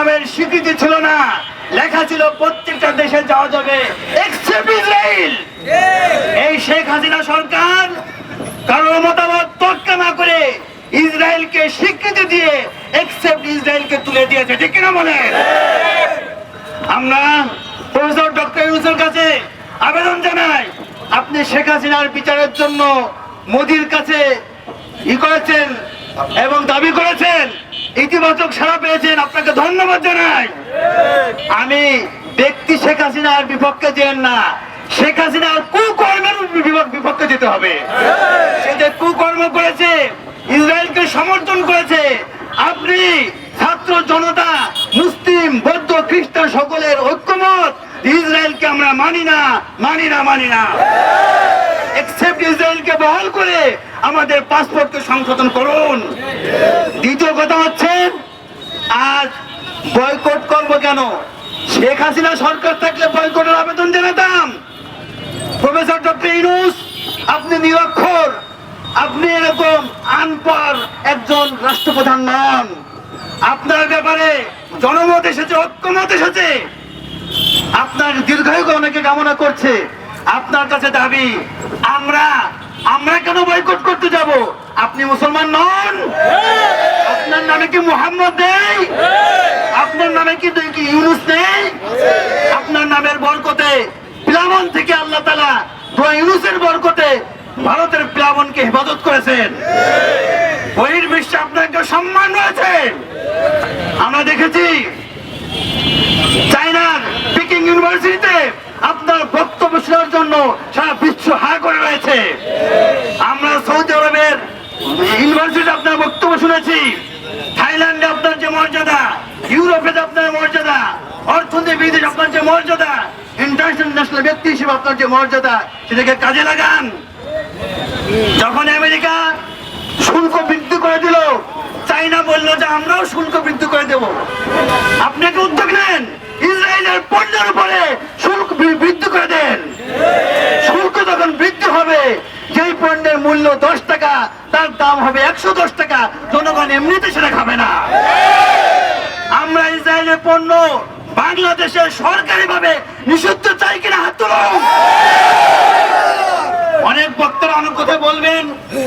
নামের স্বীকৃতি ছিল না। লেখা ছিল প্রত্যেকটা দেশে যাওয়া যাবে ইসরায়েল এই শেখ হাসিনা সরকার কারোর মতামত তোয়াক্কা না করে ইসরায়েলকে স্বীকৃতি দিয়ে এক্সেপ্ট ইসরায়েলকে তুলে দিয়েছে। ঠিক কিনা বলে? আমরা প্রফেসর ডক্টর ইউসুফের কাছে আবেদন জানাই আপনি শেখ হাসিনার বিচারের জন্য মোদির কাছে ই করেছেন এবং দাবি করেছেন? ইতিবাচক সাড়া পেয়েছেন, আপনাকে ধন্যবাদ জানাই। আমি ব্যক্তি শেখ হাসিনার বিপক্ষে যেন না। শেখ হাসিনার কুকর্মের বিপক্ষে যেতে হবে। সে যে কুকর্ম করেছে, ইসরায়েলকে সমর্থন করেছে, আপনি ছাত্র জনতা, মুসলিম, বৌদ্ধ, খ্রিস্টান সকলের ঐক্যমত, ইসরায়েলকে আমরা মানি না মানি না মানি না। করে আমাদের পাসপোর্টকে সংশোধন করুন। দ্বিতীয় কথা হচ্ছে, আজ বয়কট করব কেন? শেখ হাসিনা সরকার থাকলে বয়কটের আবেদন জানাতাম। প্রফেসর ডক্টর ইনুস আপনি নিরক্ষর। আপনি এরকম আনপর একজন রাষ্ট্রপ্রধান নন। আপনার ব্যাপারে জনমত এসেছে, ঐক্যমত এসেছে। আপনার দীর্ঘায়ু অনেকে কামনা করছে। আপনার কাছে দাবি, আমরা আমরা যাব আপনি মুসলমান নন। আপনার নামে কি মুহাম্মদ নেই? আপনার নামে কি কি ইউনুস নেই? আপনার নামের বরকতে প্লাবন থেকে আল্লাহ তালা দোয়া ইউনুসের বরকতে ভারতের প্লাবনকে হেফাজত করেছেন। বহির্বিশ্বে আপনাকে সম্মান রয়েছে। আমরা দেখেছি চায়নার পিকিং ইউনিভার্সিটিতে আপনার বক্তব্য শোনার জন্য সারা বিশ্ব হা করে রয়েছে আমরা সৌদি আরবের ইউনিভার্সিটিতে আপনার বক্তব্য শুনেছি। থাইল্যান্ডে আপনার যে মর্যাদা ইউরোপে আপনার মর্যাদা অর্থনীতিবিদে আপনার যে মর্যাদা ইন্টারন্যাশনাল ব্যক্তি হিসেবে আপনার যে মর্যাদা, সেটাকে কাজে লাগান। যখন আমেরিকা শুল্ক বৃদ্ধি করে দিল, চাইনা বলল যে আমরাও শুল্ক বৃদ্ধি করে দেব। আপনাকে উদ্যোগ নেন ইসরায়েলের পণ্যের উপরে শুল্ক বৃ- বৃদ্ধি করে দেন শুল্ক যখন বৃদ্ধি হবে যেই পণ্যের মূল্য দশ টাকা, তার দাম হবে একশো দশ টাকা। জনগণ এমনিতে সেটা খাবে না। আমরা ইসরায়েলের পণ্য বাংলাদেশের সরকারি ভাবে নিষিদ্ধ চাই কিনা হাত অনেক বক্তারা অনেক কথা বলবেন,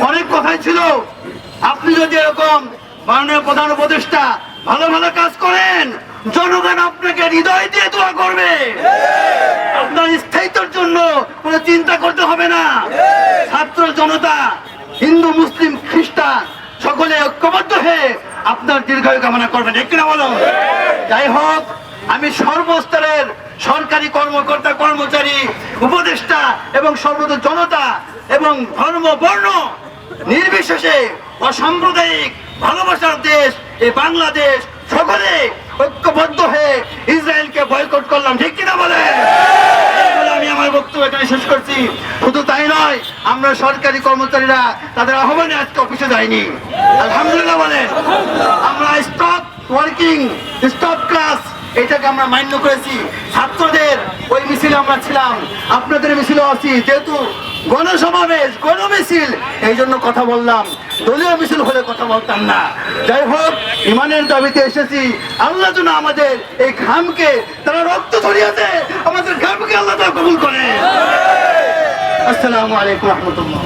অনেক কথাই ছিল। আপনি যদি এরকম মাননীয় প্রধান উপদেষ্টা ভালো ভালো কাজ করেন জনগণ আপনাকে হৃদয় দিয়ে দোয়া করবে। আপনার স্থায়িত্বের জন্য কোনো চিন্তা করতে হবে না। ছাত্র জনতা, হিন্দু, মুসলিম, খ্রিস্টান, সকলে ঐক্যবদ্ধ হয়ে আপনার দীর্ঘায়ু কামনা করবেন। একটু না বলো? যাই হোক, আমি সর্বস্তরের সরকারি কর্মকর্তা, কর্মচারী, উপদেষ্টা এবং সর্বত জনতা এবং ধর্ম, বর্ণ, নির্বিশেষে অসাম্প্রদায়িক ভালোবাসার দেশ এই বাংলাদেশ, সকলে ঐক্যবদ্ধ হয়ে ইসরায়েলকে বয়কট করলাম। ঠিক কিনা বলে? আমি আমার বক্তব্য এখানে শেষ করছি। শুধু তাই নয়, আমরা সরকারি কর্মচারীরা তাদের আহ্বানে আজকে অফিসে যাইনি। আলহামদুলিল্লাহ বলেন, আমরা স্টপ ওয়ার্কিং স্টপ ক্লাস এটাকে আমরা মান্য করেছি। ছাত্রদের ওই মিছিলে আমরা ছিলাম। আপনাদের মিছিলে আছি, যেহেতু গণসমাবেশ, গণমিছিল। এই জন্য কথা বললাম। দলীয় মিছিল হলে কথা বলতাম না। যাই হোক, ইমানের দাবিতে এসেছি। আল্লাহ যেন আমাদের এই ঘামকে, তারা রক্ত ধরিয়েছে, আমাদের ঘামকে আল্লাহ কবুল করে। আসসালামু আলাইকুম রহমতুল্লাহ।